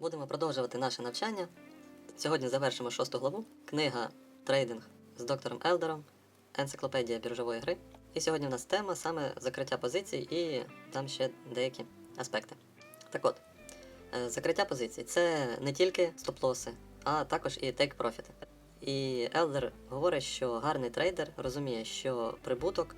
Будемо продовжувати наше навчання. Сьогодні завершимо шосту главу. Книга Трейдинг з доктором Елдером, енциклопедія біржової гри. І сьогодні в нас тема саме закриття позицій і там ще деякі аспекти. Так от, е, закриття позицій це не тільки стоп-лоси, а також і take-профіти. І Елдер говорить, що гарний трейдер розуміє, що прибуток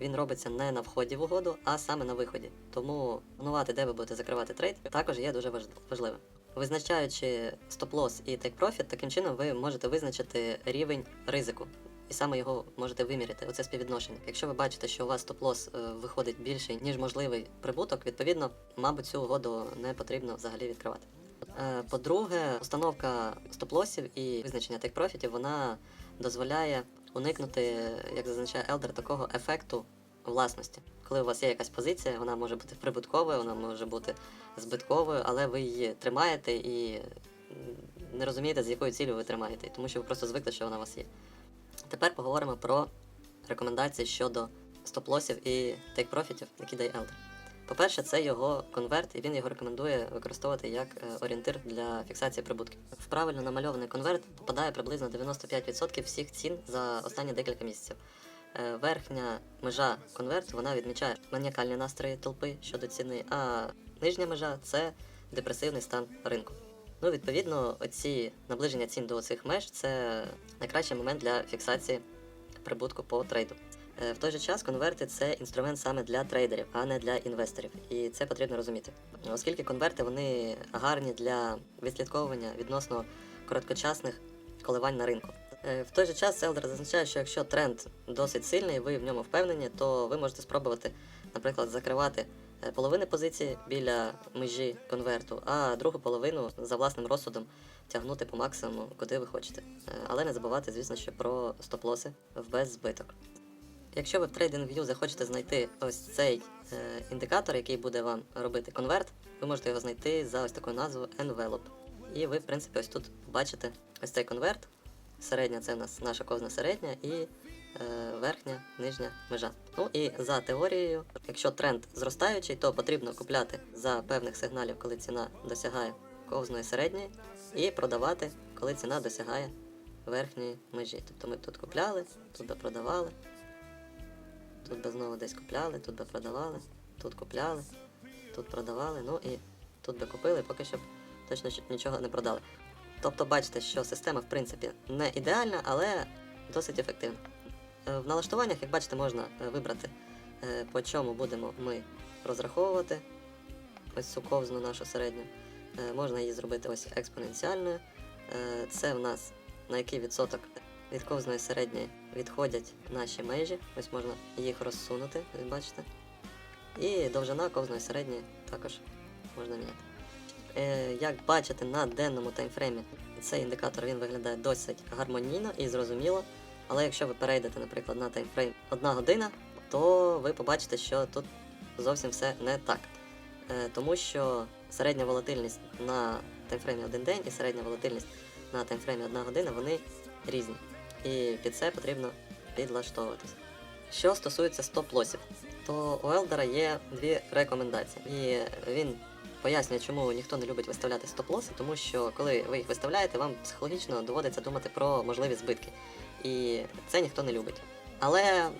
він робиться не на вході в угоду, а саме на виході. Тому планувати, де ви будете закривати трейд, також є дуже важливим. Визначаючи стоп-лос і take-profit, таким чином ви можете визначити рівень ризику. І саме його можете виміряти, оце співвідношення. Якщо ви бачите, що у вас стоп-лос е, виходить більший, ніж можливий прибуток, відповідно, мабуть, цю угоду не потрібно взагалі відкривати. Е, По-друге, установка стоп-лосів і визначення тейк-профітів вона дозволяє уникнути, як зазначає Елдер, такого ефекту власності. Коли у вас є якась позиція, вона може бути прибутковою, вона може бути збитковою, але ви її тримаєте і не розумієте, з якою цілею ви тримаєте, тому що ви просто звикли, що вона у вас є. Тепер поговоримо про рекомендації щодо стоп-лосів і тейк-профітів, які дає Елдер. По-перше, це його конверт, і він його рекомендує використовувати як е, орієнтир для фіксації прибутків. В правильно намальований конверт попадає приблизно 95% всіх цін за останні декілька місяців. Е, Верхня межа конверту вона відмічає маніакальні настрої толпи щодо ціни, а нижня межа це депресивний стан ринку. Ну, відповідно, оці наближення цін до цих меж це найкращий момент для фіксації прибутку по трейду. Е, В той же час конверти це інструмент саме для трейдерів, а не для інвесторів. І це потрібно розуміти. Оскільки конверти вони гарні для відслідковування відносно короткочасних коливань на ринку. Е, В той же час Селдер зазначає, що якщо тренд досить сильний, ви в ньому впевнені, то ви можете спробувати, наприклад, закривати е, половини позиції біля межі конверту, а другу половину за власним розсудом тягнути по максимуму, куди ви хочете. Е, Але не забувайте, звісно, що про стоп-лоси в беззбиток. Якщо ви в TradingView захочете знайти ось цей е, індикатор, який буде вам робити конверт, ви можете його знайти за ось такою назвою Envelope. І ви, в принципі, ось тут бачите ось цей конверт. Середня це в нас наша ковна середня і е, верхня, нижня межа. Ну і за теорією, якщо тренд зростаючий, то потрібно купляти за певних сигналів, коли ціна досягає ковзної середньої, і продавати, коли ціна досягає верхньої межі. Тобто ми тут купляли, тут би продавали, тут би знову десь купляли, тут би продавали, тут купляли, тут продавали, ну і тут би купили, поки що б точно нічого не продали. Тобто бачите, що система в принципі не ідеальна, але досить ефективна. Е, В налаштуваннях, як бачите, можна е, вибрати, е, по чому будемо ми розраховувати ось цю ковзну нашу середню. Можна її зробити ось експоненціальною. Це в нас на який відсоток від ковзної середньої відходять наші межі. Ось можна їх розсунути, бачите. І довжина ковзної середньої також можна міняти. Е, Як бачите на денному таймфреймі, цей індикатор він виглядає досить гармонійно і зрозуміло. Але якщо ви перейдете, наприклад, на таймфрейм 1 година, то ви побачите, що тут зовсім все не так. Е, Тому що середня волатильність на таймфреймі 1 день і середня волатильність на таймфреймі 1 година вони різні. І під це потрібно підлаштовуватись. Що стосується стоп-лосів, то у Елдера є дві рекомендації. І він пояснює, чому ніхто не любить виставляти стоп-лоси, тому що коли ви їх виставляєте, вам психологічно доводиться думати про можливі збитки. І це ніхто не любить. Але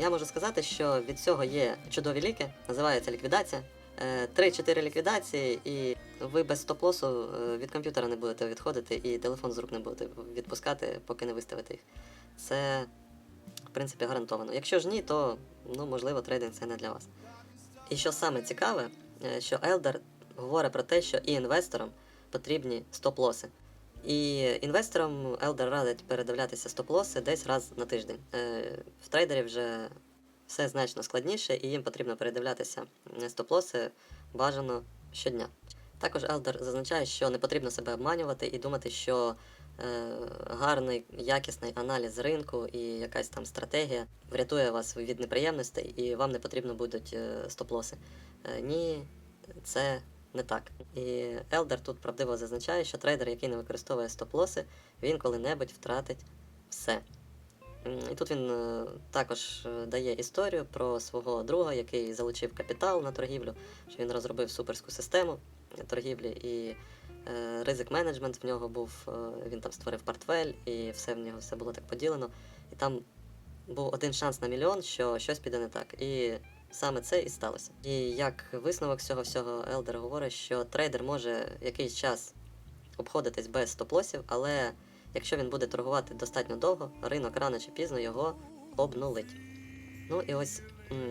я можу сказати, що від цього є чудові ліки, називається ліквідація. Е, 3-4 ліквідації, і ви без стоп-лосу е, від комп'ютера не будете відходити, і телефон з рук не будете відпускати, поки не виставите їх. Це, в принципі, гарантовано. Якщо ж ні, то ну, можливо трейдинг це не для вас. І що саме цікаве, е, що Елдер говорить про те, що і інвесторам потрібні стоп-лоси. І інвесторам Елдер радить передивлятися стоп-лоси десь раз на тиждень. Е, В трейдерів вже все значно складніше, і їм потрібно передивлятися е, стоп-лоси бажано щодня. Також Елдер зазначає, що не потрібно себе обманювати і думати, що е, гарний, якісний аналіз ринку і якась там стратегія врятує вас від неприємностей, і вам не потрібно будуть стоп-лоси. Ні, це не так. І Елдер тут правдиво зазначає, що трейдер, який не використовує стоп-лоси, він коли-небудь втратить все. І тут він е, також е, дає історію про свого друга, який залучив капітал на торгівлю, що він розробив суперську систему торгівлі, і е, ризик менеджмент в нього був, е, він там створив портфель, і все в нього все було так поділено. І там був один шанс на мільйон, що щось піде не так. І саме це і сталося. І як висновок цього всього Елдер говорить, що трейдер може якийсь час обходитись без стоп-лосів, але якщо він буде торгувати достатньо довго, ринок рано чи пізно його обнулить. Ну і ось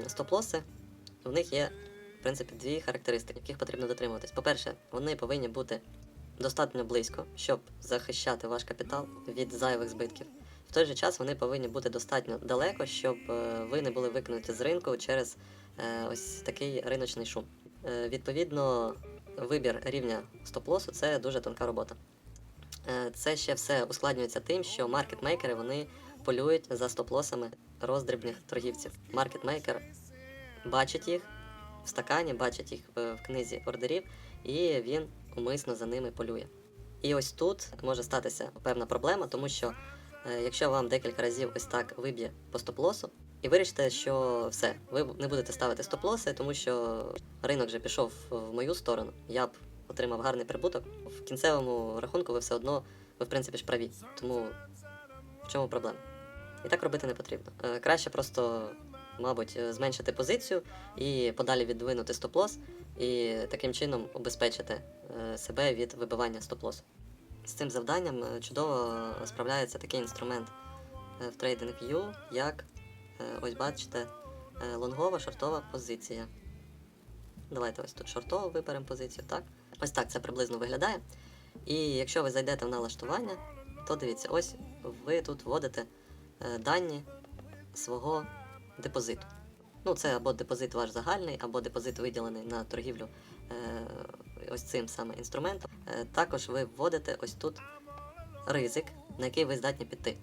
стоп-лоси, в них є, в принципі, дві характеристики, яких потрібно дотримуватись. По-перше, вони повинні бути достатньо близько, щоб захищати ваш капітал від зайвих збитків. В той же час вони повинні бути достатньо далеко, щоб е, ви не були викинуті з ринку через е, ось такий риночний шум. Е, Відповідно, вибір рівня стоп-лосу це дуже тонка робота. Це ще все ускладнюється тим, що маркетмейкери вони полюють за стоп-лосами роздрібних торгівців. Маркетмейкер бачить їх в стакані, бачить їх в книзі ордерів, і він умисно за ними полює. І ось тут може статися певна проблема, тому що якщо вам декілька разів ось так виб'є по стоп-лосу, і вирішите, що все, ви не будете ставити стоп-лоси, тому що ринок вже пішов в мою сторону, я б отримав гарний прибуток. В кінцевому рахунку ви все одно, ви в принципі ж праві. Тому в чому проблема? І так робити не потрібно. Е, Краще просто, мабуть, е, зменшити позицію і подалі віддвинути стоп-лос, і таким чином обезпечити е, себе від вибивання стоп-лосу. З цим завданням е, чудово справляється такий інструмент е, в TradingView, як е, ось бачите, е, лонгова шортова позиція. Давайте ось тут шортову виберемо позицію, так? Ось так це приблизно виглядає. І якщо ви зайдете в налаштування, то дивіться, ось ви тут вводите е, дані свого депозиту. Ну, це або депозит ваш загальний, або депозит виділений на торгівлю е, ось цим саме інструментом. Е, також ви вводите ось тут ризик, на який ви здатні піти.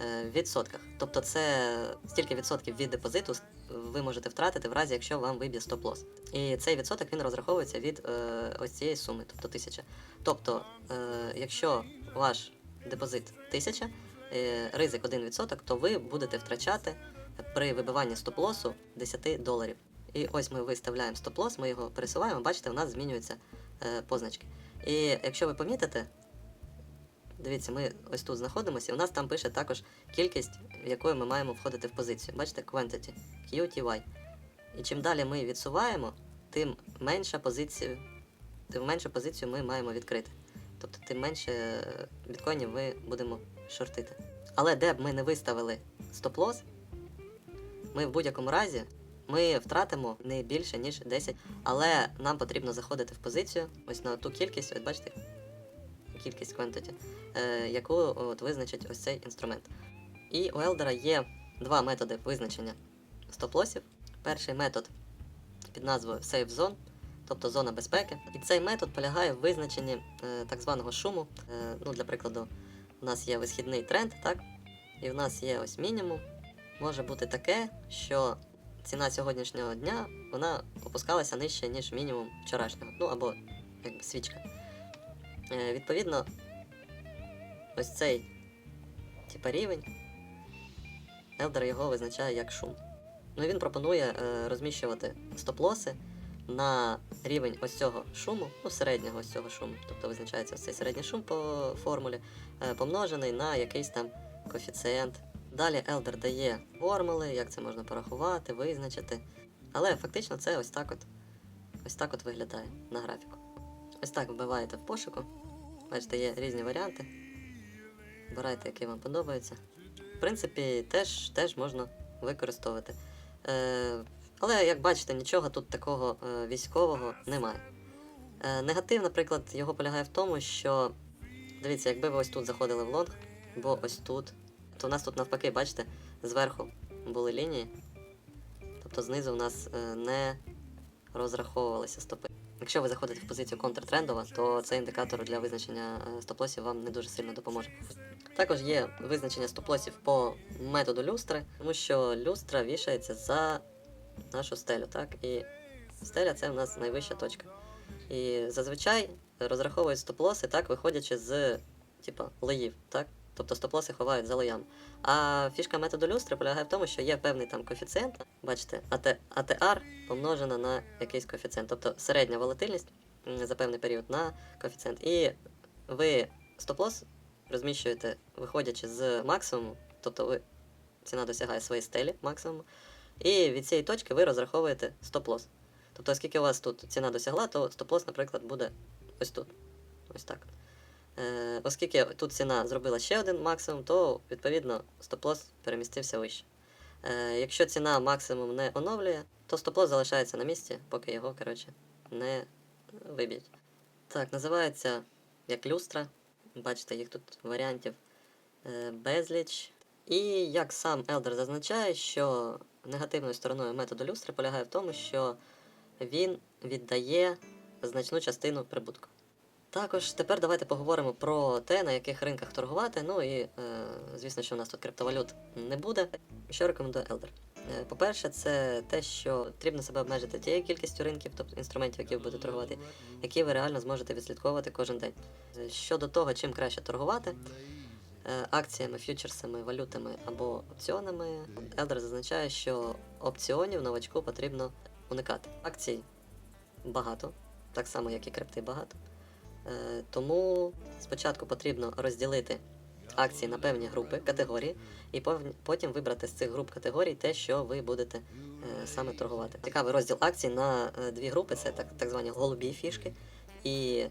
е, В відсотках. Тобто це стільки відсотків від депозиту ви можете втратити в разі, якщо вам виб'є стоп-лос. І цей відсоток він розраховується від е, ось цієї суми, тобто 1000. Тобто, якщо ваш депозит 1000, е, ризик 1%, то ви будете втрачати при вибиванні стоп-лосу 10 доларів. І ось ми виставляємо стоп-лос, ми його пересуваємо, бачите, у нас змінюються е, позначки. І якщо ви помітите, дивіться, ми ось тут знаходимося, і у нас там пише також кількість, в якою ми маємо входити в позицію. Бачите, quantity, QTY. І чим далі ми відсуваємо, тим менша позиція, тим меншу позицію ми маємо відкрити. Тобто, тим менше е, біткоїнів ми будемо шортити. Але де б ми не виставили стоп-лос, ми в будь-якому разі ми втратимо не більше, ніж 10. Але нам потрібно заходити в позицію, ось на ту кількість, ось бачите, кількість quantity, е, яку от визначить ось цей інструмент. І у Елдера є два методи визначення стоп-лосів. Перший метод під назвою Safe Zone, тобто зона безпеки. І цей метод полягає в визначенні е, так званого шуму. Е, ну, для прикладу, у нас є висхідний тренд, так? І в нас є ось мінімум. Може бути таке, що ціна сьогоднішнього дня вона опускалася нижче, ніж мінімум вчорашнього. Ну або якби свічка. Е, відповідно, ось цей типа рівень. Елдер його визначає як шум. Ну і він пропонує е, розміщувати стоп-лоси на рівень ось цього шуму, ну середнього ось цього шуму. Тобто визначається ось цей середній шум по формулі, е, помножений на якийсь там коефіцієнт. Далі Елдер дає формули, як це можна порахувати, визначити. Але фактично це ось так от, ось так от виглядає на графіку. Ось так вбиваєте в пошуку. Бачите, є різні варіанти. Обирайте, який вам подобається. В принципі, теж, теж можна використовувати. Е, але, як бачите, нічого тут такого е, військового немає. Е, негатив, наприклад, його полягає в тому, що дивіться, якби ви ось тут заходили в лонг, бо ось тут, то у нас тут навпаки, бачите, зверху були лінії. Тобто знизу у нас е, не розраховувалися стопи. Якщо ви заходите в позицію контртрендова, то цей індикатор для визначення е, стоп-лосів вам не дуже сильно допоможе. Також є визначення стоп-лосів по методу люстри, тому що люстра вішається за нашу стелю, так? І стеля це в нас найвища точка. І зазвичай розраховують стоп-лоси, так, виходячи з типа, лоїв, так? Тобто стоп-лоси ховають за лоями. А фішка методу люстри полягає в тому, що є певний там коефіцієнт, бачите, АТ, ATR помножена на якийсь коефіцієнт, тобто середня волатильність за певний період на коефіцієнт. І ви стоп-лосс розміщуєте, виходячи з максимуму, тобто ви ціна досягає своєї стелі максимуму, і від цієї точки ви розраховуєте стоп-лосс. Тобто, оскільки у вас тут ціна досягла, то стоп-лосс, наприклад, буде ось тут. Ось так. Е, оскільки тут ціна зробила ще один максимум, то відповідно стоп-лосс перемістився вище. Е, якщо ціна максимум не оновлює, то стоп-лосс залишається на місці, поки його коротше, не виб'ють. Так, називається як люстра. Бачите, їх тут варіантів е, безліч. І як сам Елдер зазначає, що негативною стороною методу люстри полягає в тому, що він віддає значну частину прибутку. Також тепер давайте поговоримо про те, на яких ринках торгувати. Ну і е, звісно, що у нас тут криптовалют не буде. Що рекомендує Елдер? По-перше, це те, що потрібно себе обмежити тією кількістю ринків, тобто інструментів, які ви будете торгувати, які ви реально зможете відслідковувати кожен день. Е, Щодо того, чим краще торгувати, е, акціями, фьючерсами, валютами або опціонами, Елдер зазначає, що опціонів новачку потрібно уникати. Акцій багато, так само, як і крипти багато. Е, Тому спочатку потрібно розділити акції на певні групи, категорії, і потім вибрати з цих груп категорій те, що ви будете е, саме торгувати. Цікавий розділ акцій на е, дві групи: це так, так звані голубі фішки і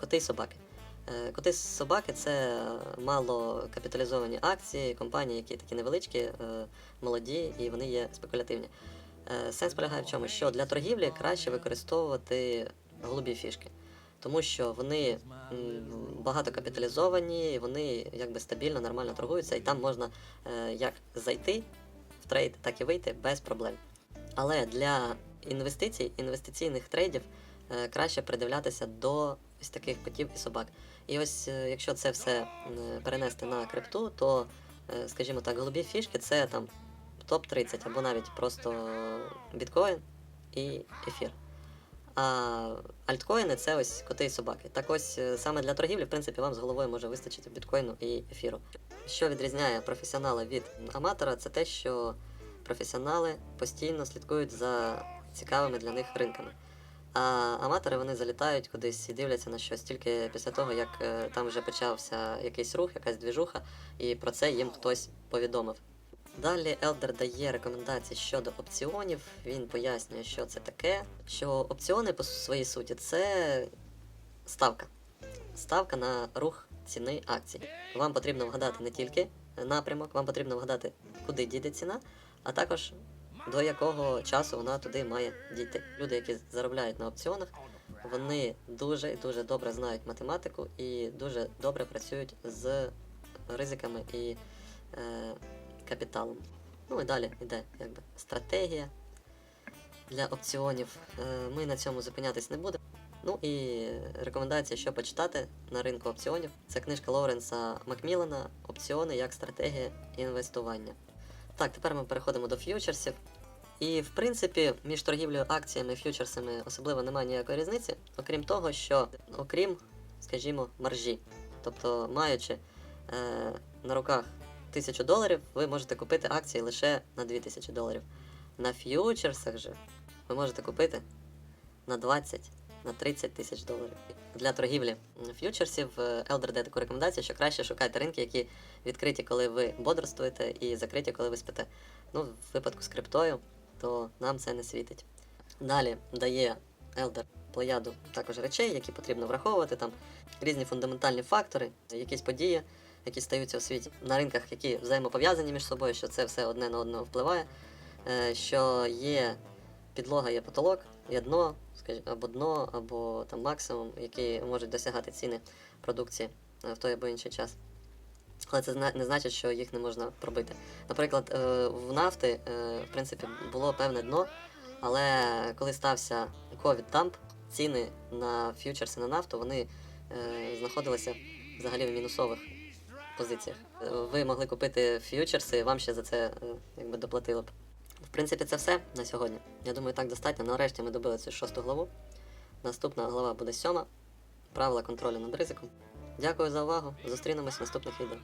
коти і собаки. Коти собаки це мало капіталізовані акції, компанії, які такі невеличкі, молоді і вони є спекулятивні. Сенс полягає в чому, що для торгівлі краще використовувати голубі фішки, тому що вони багато капіталізовані, вони якби стабільно, нормально торгуються, і там можна е, як зайти в трейд, так і вийти без проблем. Але для інвестицій, інвестиційних трейдів е, краще придивлятися до ось таких котів і собак. І ось е, якщо це все перенести на крипту, то, скажімо так, голубі фішки це там топ-30 або навіть просто біткоін і ефір. А альткоїни це ось коти і собаки. Так ось е, саме для торгівлі, в принципі, вам з головою може вистачити біткоїну і ефіру. Що відрізняє професіонала від аматора, це те, що професіонали постійно слідкують за цікавими для них ринками. А аматори вони залітають кудись і дивляться на щось тільки після того, як е, там вже почався якийсь рух, якась двіжуха, і про це їм хтось повідомив. Далі Елдер дає рекомендації щодо опціонів. Він пояснює, що це таке. Що опціони по своїй суті це ставка. Ставка на рух ціни акцій. Вам потрібно вгадати не тільки напрямок, вам потрібно вгадати, куди дійде ціна, а також до якого часу вона туди має дійти. Люди, які заробляють на опціонах, вони дуже і дуже добре знають математику і дуже добре працюють з ризиками і е, капіталом. Ну і далі йде якби стратегія для опціонів. Е, Ми на цьому зупинятись не будемо. Ну і рекомендація, що почитати на ринку опціонів. Це книжка Лоуренса Макмілана Опціони як стратегія інвестування. Так, тепер ми переходимо до ф'ючерсів. І в принципі, між торгівлею акціями і ф'ючерсами особливо немає ніякої різниці, окрім того, що окрім, скажімо, маржі. Тобто, маючи е, на руках 1000 доларів, ви можете купити акції лише на 2000 доларів. На ф'ючерсах же ви можете купити на 20, на 30 тисяч доларів. Для торгівлі ф'ючерсів е, Elder дає таку рекомендацію, що краще шукайте ринки, які відкриті, коли ви бодрствуєте, і закриті, коли ви спите. Ну, в випадку з криптою, то нам це не світить. Далі дає Elder плеяду також речей, які потрібно враховувати, там різні фундаментальні фактори, якісь події, які стаються у світі на ринках, які взаємопов'язані між собою, що це все одне на одного впливає, е, що є підлога, є потолок, є дно, скажімо, або дно, або там максимум, які можуть досягати ціни продукції е, в той або інший час. Але це не значить, що їх не можна пробити. Наприклад, е, в нафти, в принципі, було певне дно, але коли стався covid дамп ціни на ф'ючерси на нафту, вони знаходилися взагалі в мінусових позиціях. Е, Ви могли купити ф'ючерси, вам ще за це е, якби доплатили б. В принципі, це все на сьогодні. Я думаю, так достатньо. Нарешті ми добили цю шосту главу. Наступна глава буде сьома. Правила контролю над ризиком. Дякую за увагу. Зустрінемось в наступних відео.